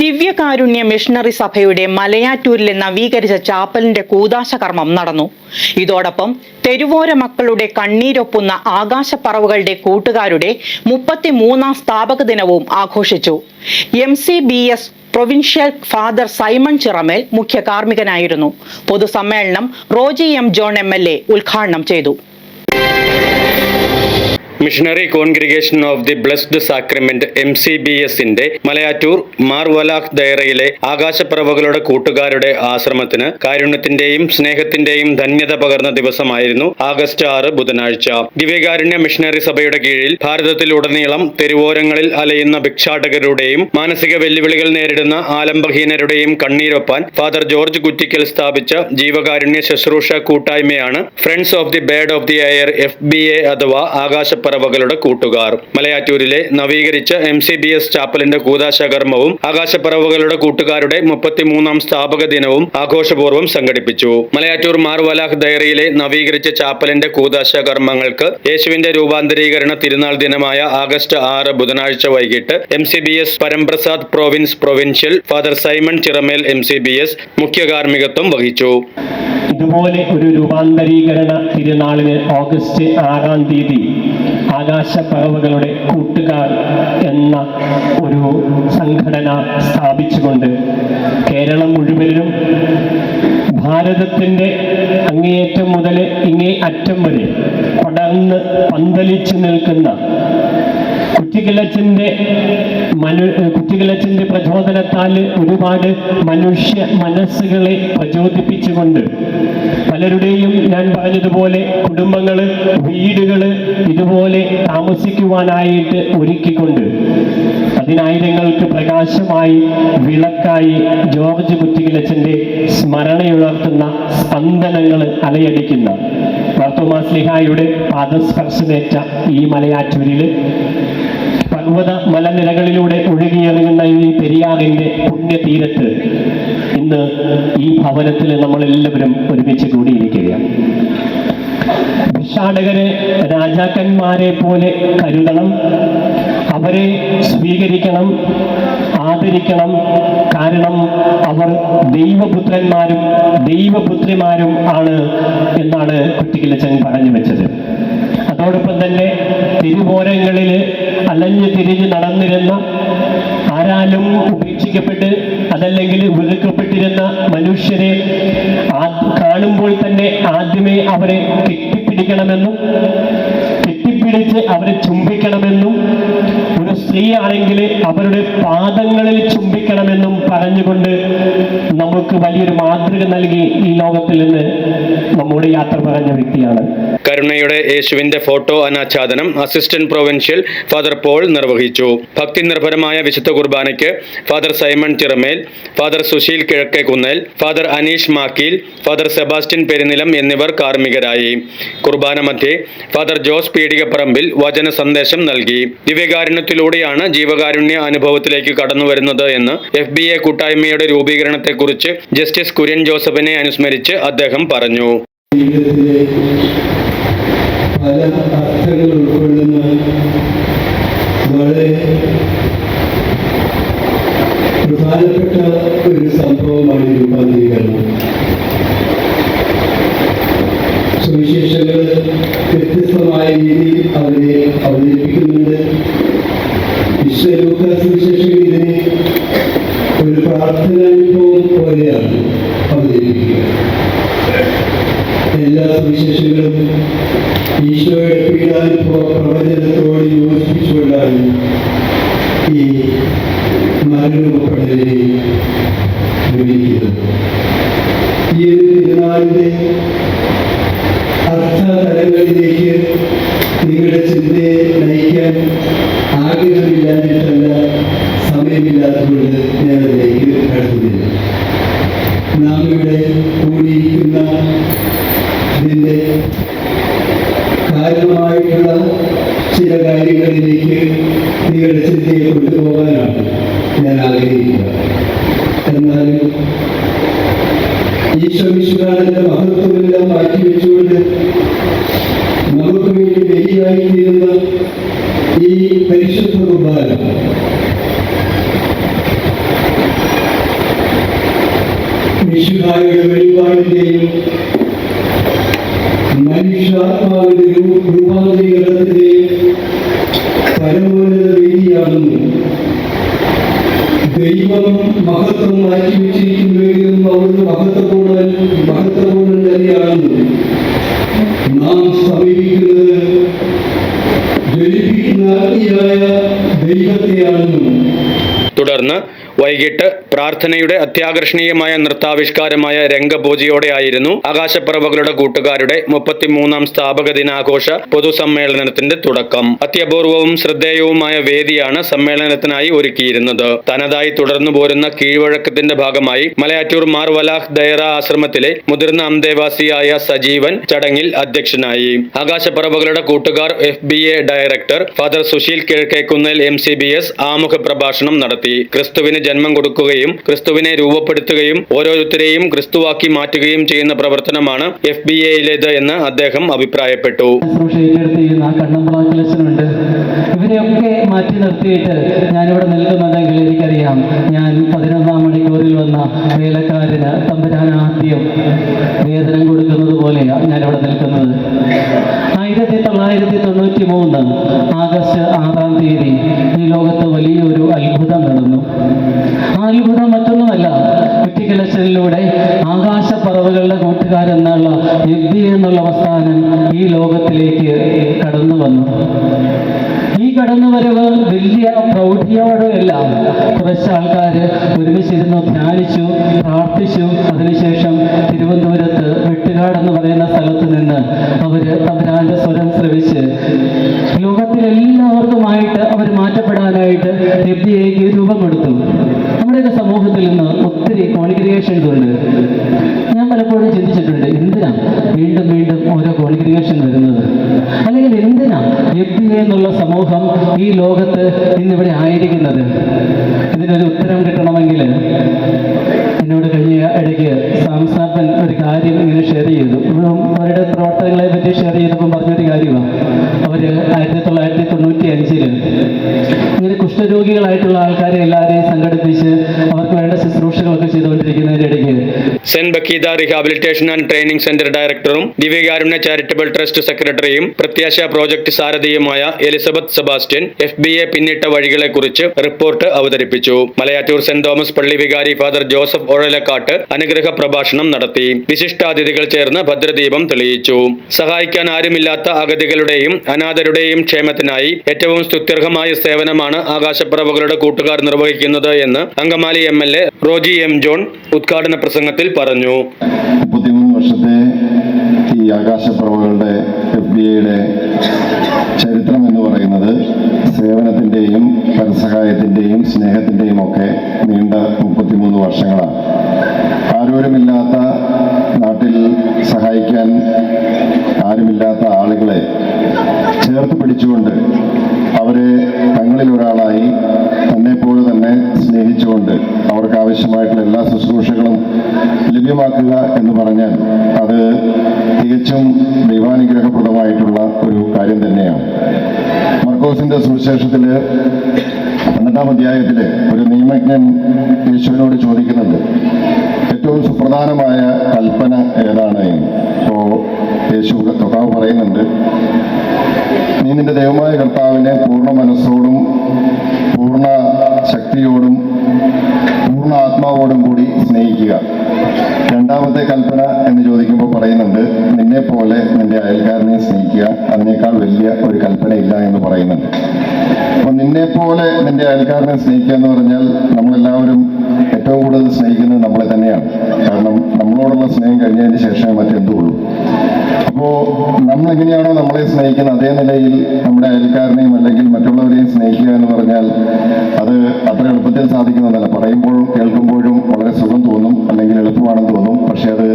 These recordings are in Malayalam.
ദിവ്യകാരുണ്യ മിഷണറി സഭയുടെ മലയാറ്റൂരിലെ നവീകരിച്ച ചാപ്പലിന്റെ കൂതാശ കർമ്മം നടന്നു. ഇതോടൊപ്പം തെരുവോര മക്കളുടെ കണ്ണീരൊപ്പുന്ന ആകാശപ്പറവുകളുടെ കൂട്ടുകാരുടെ മുപ്പത്തിമൂന്നാം സ്ഥാപക ദിനവും ആഘോഷിച്ചു. M C B S provincial father Simon Chiramel മുഖ്യ കാർമ്മികനായിരുന്നു പൊതുസമ്മേളനം റോജി എം ജോൺ എം ഉദ്ഘാടനം ചെയ്തു. Missionary congregation of the blessed sacrament M C B എസിന്റെ മലയാറ്റൂർ മാർവലാഖ് ദയറയിലെ ആകാശപ്രവകളുടെ കൂട്ടുകാരുടെ ആശ്രമത്തിന് കാരുണ്യത്തിന്റെയും സ്നേഹത്തിന്റെയും ധന്യത പകർന്ന ദിവസമായിരുന്നു ആഗസ്റ്റ് ആറ് ബുധനാഴ്ച. ദിവ്യകാരുണ്യ മിഷണറി സഭയുടെ കീഴിൽ ഭാരതത്തിലുടനീളം തെരുവോരങ്ങളിൽ അലയുന്ന ഭിക്ഷാടകരുടെയും മാനസിക വെല്ലുവിളികൾ നേരിടുന്ന ആലംബഹീനരുടെയും കണ്ണീരൊപ്പാൻ ഫാദർ ജോർജ് കുറ്റിക്കൽ സ്ഥാപിച്ച ജീവകാരുണ്യ ശുശ്രൂഷ കൂട്ടായ്മയാണ് friends of the bird of the air F B A അഥവാ ആകാശപ്പറവകളുടെ കൂട്ടുകാർ. മലയാറ്റൂരിലെ നവീകരിച്ച എം സി ബി എസ് ചാപ്പലിന്റെ കൂതാശകർമ്മവും ആകാശപ്പറവകളുടെ കൂട്ടുകാരുടെ മുപ്പത്തിമൂന്നാം സ്ഥാപക ദിനവും ആഘോഷപൂർവം സംഘടിപ്പിച്ചു. മലയാറ്റൂർ മാർവലാഹ് ഡയറിയിലെ നവീകരിച്ച ചാപ്പലിന്റെ കൂതാശകർമ്മങ്ങൾക്ക് യേശുവിന്റെ രൂപാന്തരീകരണ തിരുനാൾ ദിനമായ ആഗസ്റ്റ് ആറ് ബുധനാഴ്ച വൈകിട്ട് M C B S Paramprasad province provincial father Simon Chiramel M C B S മുഖ്യ കാർമ്മികത്വം വഹിച്ചു. ഇതുപോലെ ഒരു രൂപാന്തരീകരണ തിരുനാളിന് ഓഗസ്റ്റ് ആറാം തീയതി ആകാശപ്പറവുകളുടെ കൂട്ടുകാർ എന്ന ഒരു സംഘടന സ്ഥാപിച്ചുകൊണ്ട് കേരളം മുഴുവനും ഭാരതത്തിന്റെ അങ്ങേയറ്റം മുതൽ ഇങ്ങേ അറ്റം വരെ പടർന്ന് പന്തലിച്ചു നിൽക്കുന്ന കുറ്റിക്കിലച്ചന്റെ മനു കുറ്റിക്കിലച്ചന്റെ പ്രചോദനത്താൽ ഒരുപാട് മനുഷ്യ മനസ്സുകളെ പ്രചോദിപ്പിച്ചുകൊണ്ട് പലരുടെയും ഞാൻ പറഞ്ഞതുപോലെ കുടുംബങ്ങൾ വീടുകൾ ഇതുപോലെ താമസിക്കുവാനായിട്ട് ഒരുക്കിക്കൊണ്ട് പതിനായിരങ്ങൾക്ക് പ്രകാശമായി വിളക്കായി ജോർജ് കുറ്റിക്കിലച്ചന്റെ സ്മരണയുണർത്തുന്ന സ്പന്ദനങ്ങൾ അലയടിക്കുന്ന. മാർത്തോമാസ്ലിഹായുടെ പാദസ്പർശനേറ്റ ഈ മലയാറ്റൂരിൽ പർവത മലനിരകളിലൂടെ ഒഴുകിയിറങ്ങുന്ന ഈ പെരിയാറിന്റെ പുണ്യതീരത്ത് ഇന്ന് ഈ ഭവനത്തിൽ നമ്മളെല്ലാവരും ഒരുമിച്ച് കൂടിയിരിക്കുകയാണ്. ഭിക്ഷാടകരെ രാജാക്കന്മാരെ പോലെ കരുതണം അവരെ സ്വീകരിക്കണം ആദരിക്കണം. കാരണം അവർ ദൈവപുത്രന്മാരും ദൈവപുത്രിമാരും ആണ് എന്നാണ് കുട്ടിക്കിലച്ചൻ പറഞ്ഞു വെച്ചത്. അതോടൊപ്പം തന്നെ തിരുവോരങ്ങളിൽ അലഞ്ഞു തിരിഞ്ഞ് നടന്നിരുന്ന ആരാലും ഉപേക്ഷിക്കപ്പെട്ട് അതല്ലെങ്കിൽ വെറുക്കപ്പെട്ടിരുന്ന മനുഷ്യരെ കാണുമ്പോൾ തന്നെ ആദ്യമേ അവരെ കെട്ടിപ്പിടിക്കണമെന്നും കെട്ടിപ്പിടിച്ച് അവരെ ചുംബിക്കണമെന്നും ഒരു സ്ത്രീ ആണെങ്കിൽ അവരുടെ പാദങ്ങളിൽ ചുംബിക്കണമെന്നും പറഞ്ഞുകൊണ്ട് നമുക്ക് വലിയൊരു മാതൃക നൽകി ഈ ലോകത്തിൽ നിന്ന് നമ്മുടെ യാത്ര പറഞ്ഞ വ്യക്തിയാണ്. കരുണയുടെ യേശുവിന്റെ ഫോട്ടോ അനാച്ഛാദനം അസിസ്റ്റന്റ് പ്രൊവിൻഷ്യൽ ഫാദർ പോൾ നിർവഹിച്ചു. ഭക്തി നിർഭരമായ വിശുദ്ധ കുർബാനയ്ക്ക് father Simon Chiramel father Susheel Kizhakkekunnel father Aneesh Makkeel father Sebastian Perunilam എന്നിവർ കാർമ്മികരായി. കുർബാന മധ്യേ ഫാദർ ജോസ് പീഡികപ്പറമ്പിൽ വചന സന്ദേശം നൽകി. ദിവ്യകാരുണ്യത്തിലൂടെയാണ് ജീവകാരുണ്യ അനുഭവത്തിലേക്ക് കടന്നു വരുന്നത് എന്ന് എഫ് ബി എ കൂട്ടായ്മയുടെ രൂപീകരണത്തെക്കുറിച്ച് ജസ്റ്റിസ് കുര്യൻ ജോസഫിനെ അനുസ്മരിച്ച് അദ്ദേഹം പറഞ്ഞു. പല അർത്ഥങ്ങൾ ഉൾക്കൊള്ളുന്ന വളരെ പ്രധാനപ്പെട്ട ഒരു സംഭവമാണ് രൂപാന്തരീകരണം സുവിശേഷങ്ങൾ വ്യത്യസ്തമായ രീതിയിൽ അവരെ അവതരിപ്പിക്കുന്നുണ്ട്. സുവിശേഷങ്ങൾ ഇതിനെ ഒരു പ്രാർത്ഥനാനുഭവം പോലെയാണ് അവതരിപ്പിക്കുക എല്ലാ സുവിശേഷങ്ങളും ഈശോയുടെ പീഡാനുഭവ പ്രവചനത്തോട് യോജിപ്പിച്ചുകൊണ്ടാണ് ഈ മരണപ്പെടലിനെ വിവരിക്കുന്നത് ഈ ഒരു തിരുനാളിന്റെ അർത്ഥതലങ്ങളിലേക്ക് നിങ്ങളുടെ ചിന്തയെ നയിക്കാൻ ആഗ്രഹമില്ലാഞ്ഞിട്ടല്ല സമയമില്ലാത്തതുകൊണ്ട് ഞാൻ അതിലേക്ക് കടത്തുന്നില്ല നാം ഇവിടെ കൂടിയിരിക്കുന്ന ഇതിന്റെ കാരണമായിട്ടുള്ള ചില കാര്യങ്ങളിലേക്ക് നിങ്ങളുടെ ചിന്തയെ കൊണ്ടുപോകാനാണ് ഞാൻ ആഗ്രഹിക്കുക എന്നാലും ഈശോ വിശ്വനാഥന്റെ മഹത്വമെല്ലാം മാറ്റിവെച്ചുകൊണ്ട് നമുക്ക് വേണ്ടി ബലിയായി തീരുന്ന ഈ പരിശുദ്ധ കുർബാന. വിശുദ്ധായുടെ വെളിപാടിന്റെയും മനുഷ്യാത്മാവിന്റെ രൂപാന്തരീകരണത്തിന്റെയും പരമോന്നത വേദിയാണെന്നും ദൈവം മഹത്വം മാറ്റിവെച്ചിരിക്കുന്നുവെങ്കിലും അവിടുന്ന് മഹത്വപൂർണ മഹത്വപൂർണൻ തന്നെയാണെന്നും നാം സമീപിക്കുന്നത് ദൈവത്തെയാണെന്നും തുടർന്ന് വൈകിട്ട് പ്രാർത്ഥനയുടെ അത്യാകർഷണീയമായ നൃത്താവിഷ്കാരമായ രംഗപൂജയോടെയായിരുന്നു ആകാശപ്പറവകളുടെ കൂട്ടുകാരുടെ മുപ്പത്തിമൂന്നാം സ്ഥാപക ദിനാഘോഷ പൊതുസമ്മേളനത്തിന്റെ തുടക്കം. അത്യപൂർവവും ശ്രദ്ധേയവുമായ വേദിയാണ് സമ്മേളനത്തിനായി ഒരുക്കിയിരുന്നത്. തനതായി തുടർന്നു പോരുന്ന കീഴ്വഴക്കത്തിന്റെ ഭാഗമായി മലയാറ്റൂർ മാർ വലാഹ് ദയറ ആശ്രമത്തിലെ മുതിർന്ന അന്തേവാസിയായ സജീവൻ ചടങ്ങിൽ അധ്യക്ഷനായി. ആകാശപ്പറവകളുടെ കൂട്ടുകാർ F B A director father Susheel Kizhakkekunnel M C B S ആമുഖ പ്രഭാഷണം നടത്തി. ക്രിസ്തുവിന് ജന്മം കൊടുക്കുകയും ക്രിസ്തുവിനെ രൂപപ്പെടുത്തുകയും ഓരോരുത്തരെയും ക്രിസ്തുവാക്കി മാറ്റുകയും ചെയ്യുന്ന പ്രവർത്തനമാണ് എഫ് ബി എയിലേത് എന്ന് അദ്ദേഹം അഭിപ്രായപ്പെട്ടു. ഇവരെയൊക്കെ മാറ്റി നിർത്തിയിട്ട് ഞാനിവിടെ നിൽക്കുന്നുണ്ടെങ്കിൽ എനിക്കറിയാം ഞാൻ പതിനൊന്നാം മണിക്കൂറിൽ വന്ന വേലക്കാരന് തമ്പുരാനാദ്യം വേതനം കൊടുക്കുന്നത് പോലെയാണ് ഞാനിവിടെ നിൽക്കുന്നത്. ആയിരത്തി തൊള്ളായിരത്തി തൊണ്ണൂറ്റി മൂന്ന് ആഗസ്റ്റ് ആറാം തീയതി ഈ ലോകത്ത് വലിയൊരു അത്ഭുതം നടന്നു. ആ അത്ഭുതം മറ്റൊന്നുമല്ല കുറ്റിക്കലച്ചലിലൂടെ ആകാശപ്പറവുകളുടെ കൂട്ടുകാരെന്നുള്ള യുദ്ധി എന്നുള്ള അവസ്ഥാനം ഈ ലോകത്തിലേക്ക് കടന്നു വന്നു കടന്നുവരവ് വലിയ പ്രൗഢിയോടെയെല്ലാം കുറച്ച് ആൾക്കാർ ഒരുമിച്ചിരുന്നു ധ്യാനിച്ചു പ്രാർത്ഥിച്ചു. അതിനുശേഷം തിരുവനന്തപുരത്ത് വെട്ടുകാട് എന്ന് പറയുന്ന സ്ഥലത്ത് നിന്ന് അവർ തമ്പുരാന്റെ സ്വരം ശ്രവിച്ച് ലോകത്തിലെല്ലാവർക്കുമായിട്ട് അവർ മാറ്റപ്പെടാനായിട്ട് എബ്ബിയയ്ക്ക് രൂപം കൊടുത്തു. നമ്മുടെയൊക്കെ സമൂഹത്തിൽ നിന്ന് ഒത്തിരി കോൺഗ്രിഗേഷൻസ് ഉണ്ട്. ഞാൻ പലപ്പോഴും ചിന്തിച്ചിട്ടുണ്ട് എന്തിനാ വീണ്ടും വീണ്ടും ഓരോ കോൺഗ്രിഗേഷൻ വരുന്നത്? അല്ലെങ്കിൽ എന്തിനാ എഫ് എന്നുള്ള സമൂഹം ഈ ലോകത്ത് ഇന്നിവിടെ ആയിരിക്കുന്നത്? ഇതിനൊരു ഉത്തരം കിട്ടണമെങ്കിൽ ഇടയ്ക്ക് സാംസാപ്പൻ ഒരു കാര്യം ഇങ്ങനെ ഷെയർ ചെയ്തു. അവരുടെ പ്രവർത്തനങ്ങളെ പറ്റി ഷെയർ ചെയ്തപ്പോൾ പറഞ്ഞൊരു കാര്യമാണ്. അവർ ആയിരത്തി തൊള്ളായിരത്തി തൊണ്ണൂറ്റി അഞ്ചിൽ ഇങ്ങനെ കുഷ്ഠരോഗികളായിട്ടുള്ള ആൾക്കാരെ എല്ലാവരെയും സംഘടിപ്പിച്ച് അവർക്ക് saint Bakhita rehabilitation and training centre ഡയറക്ടറും ദിവ്യകാരുണ്യ ചാരിറ്റബിൾ ട്രസ്റ്റ് സെക്രട്ടറിയും Prathyasha project സാരഥിയുമായ Elizabeth Sebastian F B A പിന്നിട്ട വഴികളെക്കുറിച്ച് റിപ്പോർട്ട് അവതരിപ്പിച്ചു. മലയാറ്റൂർ സെന്റ് തോമസ് പള്ളി വികാരി ഫാദർ ജോസഫ് ഒഴലക്കാട്ട് അനുഗ്രഹ പ്രഭാഷണം നടത്തി. വിശിഷ്ടാതിഥികൾ ചേർന്ന് ഭദ്രദീപം തെളിയിച്ചു. സഹായിക്കാൻ ആരുമില്ലാത്ത അഗതികളുടെയും അനാഥരുടെയും ക്ഷേമത്തിനായി ഏറ്റവും സ്തുത്യർഹമായ സേവനമാണ് ആകാശപ്പറവുകളുടെ കൂട്ടുകാർ നിർവഹിക്കുന്നത് എന്ന് Angamaly M L A Roji M John ഉദ്ഘാടന പ്രസംഗത്തിൽ പറഞ്ഞു. മുപ്പത്തിമൂന്ന് വർഷത്തെ ഈ ആകാശപ്പറവുകളുടെ എഫ് ബി ഐയുടെ ചരിത്രം എന്ന് പറയുന്നത് സേവനത്തിന്റെയും പരസഹായത്തിന്റെയും സ്നേഹത്തിന്റെയും ഒക്കെ നീണ്ട മുപ്പത്തിമൂന്ന് വർഷങ്ങളാണ്. ആരോരുമില്ലാത്ത നാട്ടിൽ സഹായിക്കാൻ ആരുമില്ലാത്ത ആളുകളെ ചേർത്ത് പിടിച്ചുകൊണ്ട് അവരെ തങ്ങളിൽ ഒരാളായി തന്നെപ്പോലെ തന്നെ സ്നേഹിച്ചുകൊണ്ട് അവർക്ക് ആവശ്യമായിട്ടുള്ള എല്ലാ ശുശ്രൂഷകളും ലഭ്യമാക്കുക എന്ന് പറഞ്ഞാൽ അത് തികച്ചും ദൈവാനുഗ്രഹപ്രദമായിട്ടുള്ള ഒരു കാര്യം തന്നെയാണ്. മർക്കോസിന്റെ സുവിശേഷത്തിൽ പന്ത്രണ്ടാം അധ്യായത്തിൽ ഒരു നിയമജ്ഞൻ യേശുവിനോട് ചോദിക്കുന്നുണ്ട് ഏറ്റവും സുപ്രധാനമായ കൽപ്പന ഏതാണ്? എന്ന്. യേശു കർത്താവ് പറയുന്നുണ്ട് നീ നിന്റെ ദൈവമായ കർത്താവിനെ പൂർണ മനസ്സോടും ശക്തിയോടും പൂർണ ആത്മാവോടും കൂടി സ്നേഹിക്കുക. രണ്ടാമത്തെ കൽപ്പന എന്ന് ചോദിക്കുമ്പോൾ പറയുന്നുണ്ട് നിന്നെ പോലെ നിന്റെ അയൽക്കാരനെ സ്നേഹിക്കുക അതിനേക്കാൾ വലിയ ഒരു കൽപ്പനയില്ല എന്ന് പറയുന്നുണ്ട്. അപ്പൊ നിന്നെ പോലെ നിന്റെ അയൽക്കാരനെ സ്നേഹിക്കുക എന്ന് പറഞ്ഞാൽ നമ്മളെല്ലാവരും ഏറ്റവും കൂടുതൽ സ്നേഹിക്കുന്നത് നമ്മളെ തന്നെയാണ്. നമ്മളോടുള്ള സ്നേഹം കഴിഞ്ഞതിന് ശേഷമേ മറ്റെന്തുള്ളൂ അപ്പോ നമ്മൾ എങ്ങനെയാണോ നമ്മളെ സ്നേഹിക്കുന്നത് അതേ നിലയിൽ നമ്മുടെ അയൽക്കാരനെയും അല്ലെങ്കിൽ മറ്റുള്ളവരെയും സ്നേഹിക്കുക എന്ന് പറഞ്ഞാൽ അത് അത്ര എളുപ്പത്തിൽ സാധിക്കുന്നതല്ല. പറയുമ്പോഴും കേൾക്കുമ്പോഴും വളരെ സുഖം തോന്നും അല്ലെങ്കിൽ എളുപ്പമാണെന്ന് തോന്നും. പക്ഷെ അത്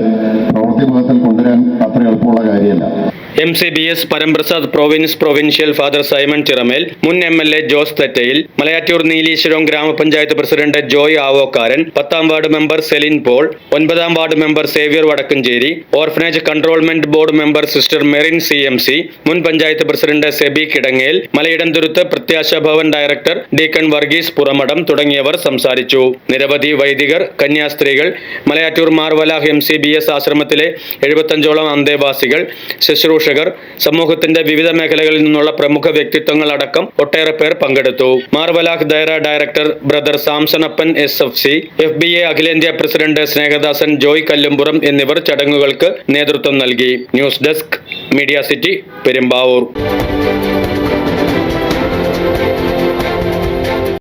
പ്രവൃത്തി മുഖത്തിൽ കൊണ്ടുവരാൻ അത്ര എളുപ്പമുള്ള കാര്യമല്ല. M C B S Paramprasad province provincial father Simon Chiramel മുൻ M L A Jose Thettayil Malayattoor Neeleeswaram ഗ്രാമപഞ്ചായത്ത് പ്രസിഡന്റ് ജോയ് ആവോക്കാരൻ പത്താം വാർഡ് മെമ്പർ സെലിൻ പോൾ ഒൻപതാം ward member Xavier Vadakkanchery orphanage cantonment board member sister Merin C M C മുൻ panchayat president Seby Kidangel Malayidamthuruth Prathyasha Bhavan director deacon Varghese Puramadam തുടങ്ങിയവർ സംസാരിച്ചു. നിരവധി വൈദികർ കന്യാസ്ത്രീകൾ Malayattoor Marvalah M C B S ആശ്രമത്തിലെ എഴുപത്തഞ്ചോളം അന്തേവാസികൾ ശുശ്രൂഷകർ സമൂഹത്തിന്റെ വിവിധ മേഖലകളിൽ നിന്നുള്ള പ്രമുഖ വ്യക്തിത്വങ്ങൾ അടക്കം ഒട്ടേറെ പേർ പങ്കെടുത്തു. Marvalakh Deira director brother Samsonappan S F C F B A അഖിലേന്ത്യാ പ്രസിഡന്റ് സ്നേഹദാസൻ ജോയ് കല്ലുംപുറം എന്നിവർ ചടങ്ങുകൾക്ക് നേതൃത്വം നൽകി. News desk media city Perumbavoor.